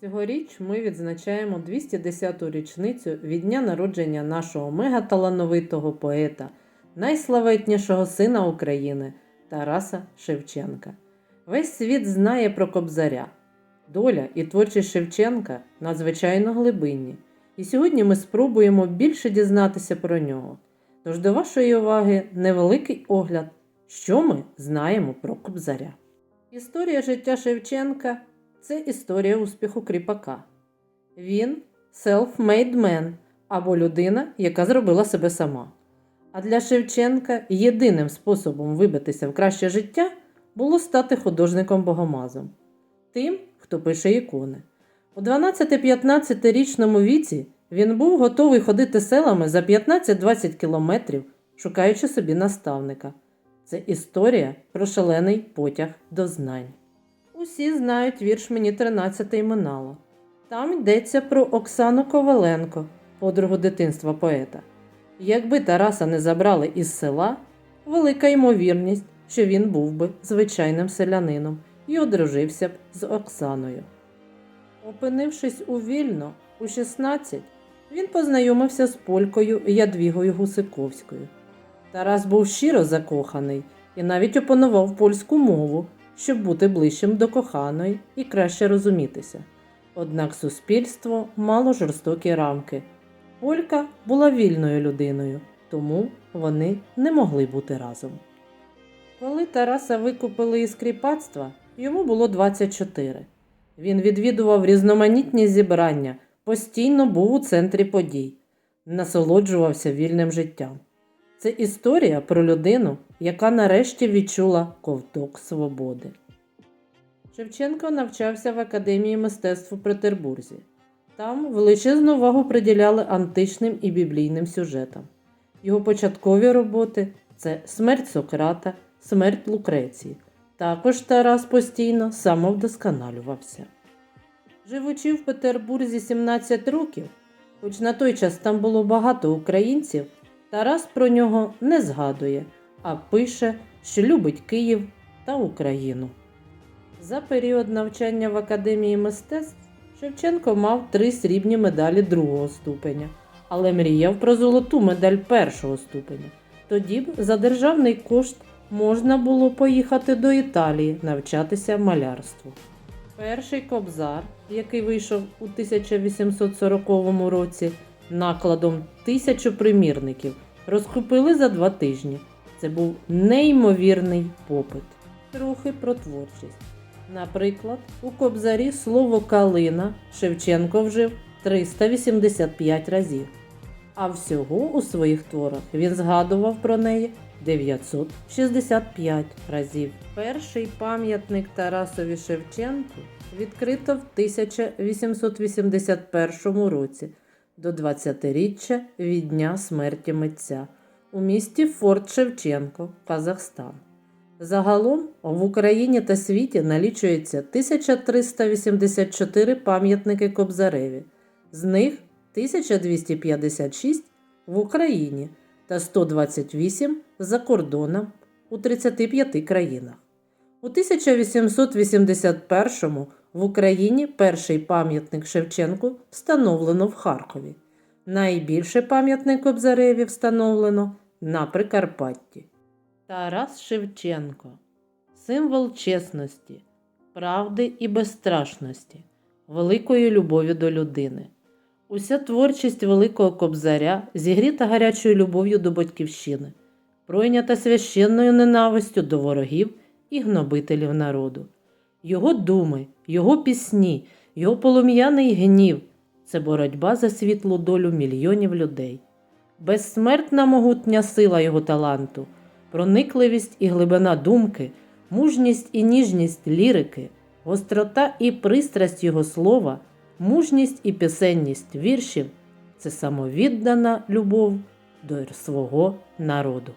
Цьогоріч ми відзначаємо 210-ту річницю від дня народження нашого мегаталановитого поета, найславетнішого сина України Тараса Шевченка. Весь світ знає про Кобзаря. Доля і творчість Шевченка надзвичайно глибинні. І сьогодні ми спробуємо більше дізнатися про нього. Тож до вашої уваги невеликий огляд, що ми знаємо про Кобзаря. Історія життя Шевченка це історія успіху кріпака. Він self-made man або людина, яка зробила себе сама. А для Шевченка єдиним способом вибитися в краще життя було стати художником-богомазом, тим, хто пише ікони. У 12-15 річному віці він був готовий ходити селами за 15-20 кілометрів, шукаючи собі наставника. Це історія про шалений потяг до знань. Усі знають вірш мені 13 минало. Там йдеться про Оксану Коваленко, подругу дитинства поета. Якби Тараса не забрали із села, велика ймовірність, що він був би звичайним селянином і одружився б з Оксаною. Опинившись у Вільно у 16, він познайомився з полькою Ядвігою Гусиковською. Тарас був щиро закоханий і навіть опанував польську мову, щоб бути ближчим до коханої і краще розумітися. Однак суспільство мало жорстокі рамки. Полька була вільною людиною, тому вони не могли бути разом. Коли Тараса викупили із кріпацтва, йому було 24. Він відвідував різноманітні зібрання, постійно був у центрі подій, насолоджувався вільним життям. Це історія про людину, яка нарешті відчула ковток свободи. Шевченко навчався в Академії мистецтв у Петербурзі. Там величезну увагу приділяли античним і біблійним сюжетам. Його початкові роботи це Смерть Сократа, Смерть Лукреції. Також Тарас постійно самовдосконалювався. Живучи в Петербурзі 17 років, хоч на той час там було багато українців, Тарас про нього не згадує, а пише, що любить Київ та Україну. За період навчання в Академії мистецтв Шевченко мав три срібні медалі другого ступеня, але мріяв про золоту медаль першого ступеня. Тоді б за державний кошт можна було поїхати до Італії навчатися малярству. Перший кобзар, який вийшов у 1840 році накладом тисячу примірників, розкупили за два тижні. Це був неймовірний попит. Трохи про творчість. Наприклад, у кобзарі слово калина Шевченко вжив 385 разів, а всього у своїх творах він згадував про неї 965 разів. Перший пам'ятник Тарасові Шевченку відкрито в 1881 році до 20-річчя від дня смерті митця у місті Форт Шевченко, Казахстан. Загалом в Україні та світі налічується 1384 пам'ятники Кобзареві, з них 1256 в Україні та 128 за кордоном у 35 країнах. У 1881 в Україні перший пам'ятник Шевченку встановлено в Харкові. Найбільше пам'ятник Кобзареві встановлено на Прикарпатті. Тарас Шевченко символ чесності, правди і безстрашності, великої любові до людини. Уся творчість Великого Кобзаря зігріта гарячою любов'ю до батьківщини, пройнята священною ненавистю до ворогів і гнобителів народу. Його думи, його пісні, його полум'яний гнів. Це боротьба за світлу долю мільйонів людей, безсмертна могутня сила його таланту, проникливість і глибина думки, мужність і ніжність лірики, гострота і пристрасть його слова, мужність і пісенність віршів. Це самовіддана любов до свого народу.